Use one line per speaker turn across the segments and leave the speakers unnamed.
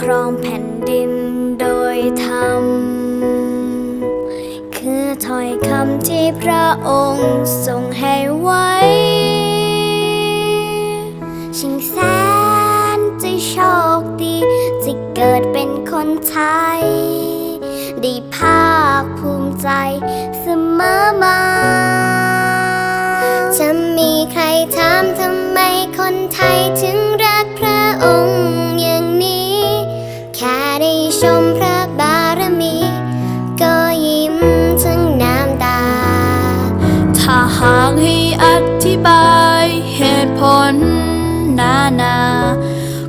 ครองแผ่นดินโดยธรรม คือถ้อยคำที่พระองค์ทรงให้ไว้ ชิงแสนจะโชคดีที่เกิดเป็นคนไทยได้ภาคภูมิใจเสมอมาจะมีใครถามทำไมคนไทย
ลนานา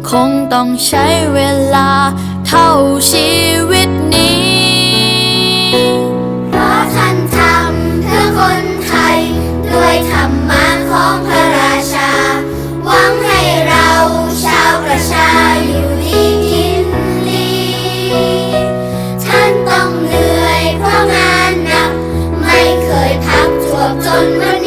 คงต้องใช้เวลาเท่าชีวิตนี้
เพราะท่านทำเพื่อคนไทย ด้วยธรรมะของพระราชา หวังให้เราชาวประชาอยู่ดีกินดีท่านต้องเหนื่อยเพราะงานหนัก ไม่เคยพักจวบจนวัน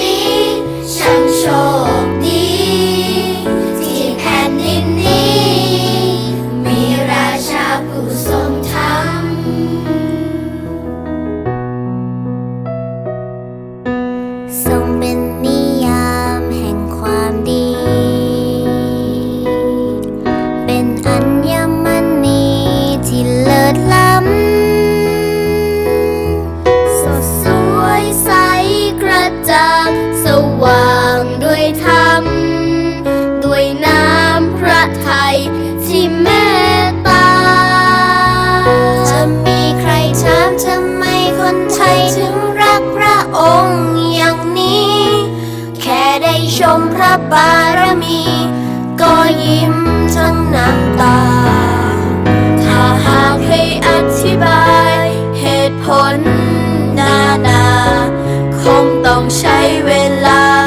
อัญมณีที่เลิศล้ำ สดสวยใสกระจ่างสว่างด้วยธรรม ด้วยน้ำพระทัยที่เมตตา จะมีใครถามทำไมคนไทยถึงรักพระองค์อย่างนี้ แค่ได้ชมพระบา
ใช้เวลา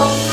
어.